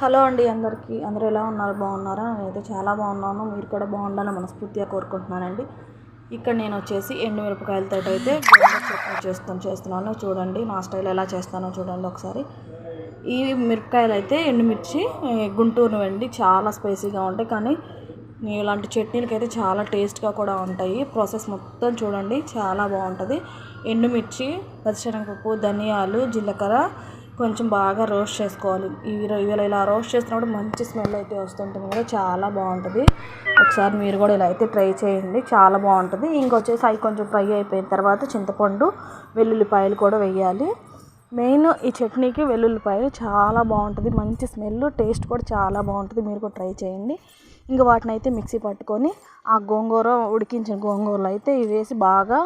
Hello అండి అందరికీ. అందరూ ఎలా ఉన్నారు? బాగున్నారా? నేనైతే చాలా బాగున్నాను. మీరు కూడా బాగుండాలని మనస్ఫూర్తిగా కోరుకుంటున్నానండి. ఇక్కడ నేను వచ్చేసి ఎండుమిరపకాయలతో అయితే గోంగూర చట్నీ చేస్తాను చేస్తున్నాను. చూడండి నా స్టైల్ ఎలా చేస్తానో చూడండి ఒకసారి. ఈ మిరపకాయలు అయితే ఎండుమిర్చి గుంటూరు వెండి చాలా స్పైసీగా ఉంటాయి. కానీ ఇలాంటి చట్నీలకి అయితే చాలా టేస్ట్గా కూడా ఉంటాయి. ప్రాసెస్ మొత్తం చూడండి చాలా బాగుంటుంది. ఎండుమిర్చి పచ్చిశనగపప్పు ధనియాలు జీలకర్ర కొంచెం బాగా రోస్ట్ చేసుకోవాలి. ఇవి ఇవి ఇలా రోస్ట్ చేసినప్పుడు మంచి స్మెల్ అయితే వస్తుంటుంది కూడా చాలా బాగుంటుంది. ఒకసారి మీరు కూడా ఇలా అయితే ట్రై చేయండి చాలా బాగుంటుంది. ఇంకొచ్చేసి అవి కొంచెం ఫ్రై అయిపోయిన తర్వాత చింతపండు వెల్లుల్లిపాయలు కూడా వేయాలి. మెయిన్ ఈ చట్నీకి వెల్లుల్లిపాయలు చాలా బాగుంటుంది. మంచి స్మెల్ టేస్ట్ కూడా చాలా బాగుంటుంది. మీరు కూడా ట్రై చేయండి. ఇంకా వాటిని అయితే మిక్సీ పట్టుకొని ఆ గోంగూర ఉడికించిన గోంగూరలో అయితే ఇవి వేసి బాగా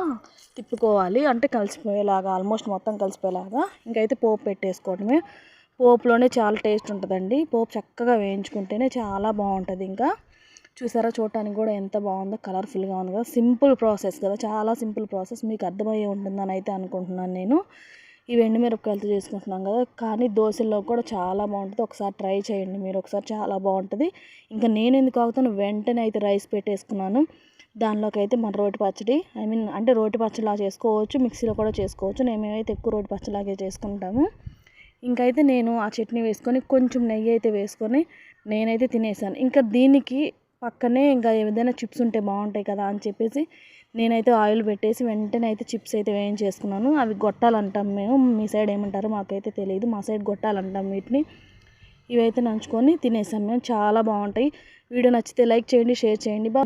తిప్పుకోవాలి. అంటే కలిసిపోయేలాగా ఆల్మోస్ట్ మొత్తం కలిసిపోయేలాగా. ఇంకైతే పోపు పెట్టేసుకోవడమే. పోపులోనే చాలా టేస్ట్ ఉంటుందండి. పోపు చక్కగా వేయించుకుంటేనే చాలా బాగుంటుంది ఇంకా. చూసారా? చూడటానికి కూడా ఎంత బాగుందో కలర్ఫుల్గా ఉంది కదా. సింపుల్ ప్రాసెస్ కదా. చాలా సింపుల్ ప్రాసెస్. మీకు అర్థమయ్యే ఉంటుందని అయితే అనుకుంటున్నాను నేను. ఇవి ఎండుమిరపకాయలతో చేసుకుంటున్నాం కదా. కానీ దోశల్లో కూడా చాలా బాగుంటుంది. ఒకసారి ట్రై చేయండి మీరు. ఒకసారి చాలా బాగుంటుంది. ఇంకా నేను ఎందుకు ఆగుతాను? వెంటనే అయితే రైస్ పెట్టేసుకున్నాను. దానిలోకి అయితే మన రోటి పచ్చడి ఐ మీన్ అంటే రోటి పచ్చడిలా చేసుకోవచ్చు. మిక్సీలో కూడా చేసుకోవచ్చు. మేమైతే ఎక్కువ రోటి పచ్చడిలాగే చేసుకుంటాము. ఇంకైతే నేను ఆ చట్నీ వేసుకొని కొంచెం నెయ్యి అయితే వేసుకొని నేనైతే తినేసాను. ఇంకా దీనికి పక్కనే ఇంకా ఏదైనా చిప్స్ ఉంటే బాగుంటాయి కదా అని చెప్పేసి నేనైతే ఆయిల్ పెట్టేసి వెంటనే అయితే చిప్స్ అయితే వేయించేసుకున్నాను. అవి గొట్టాలు అంటాం మేము. మీ సైడ్ ఏమంటారో మాకైతే తెలియదు. మా సైడ్ గొట్టాలు అంటాం వీటిని. ఇవైతే నంచుకొని తినేసాం మేము. చాలా బాగుంటాయి. వీడియో నచ్చితే లైక్ చేయండి షేర్ చేయండి. బా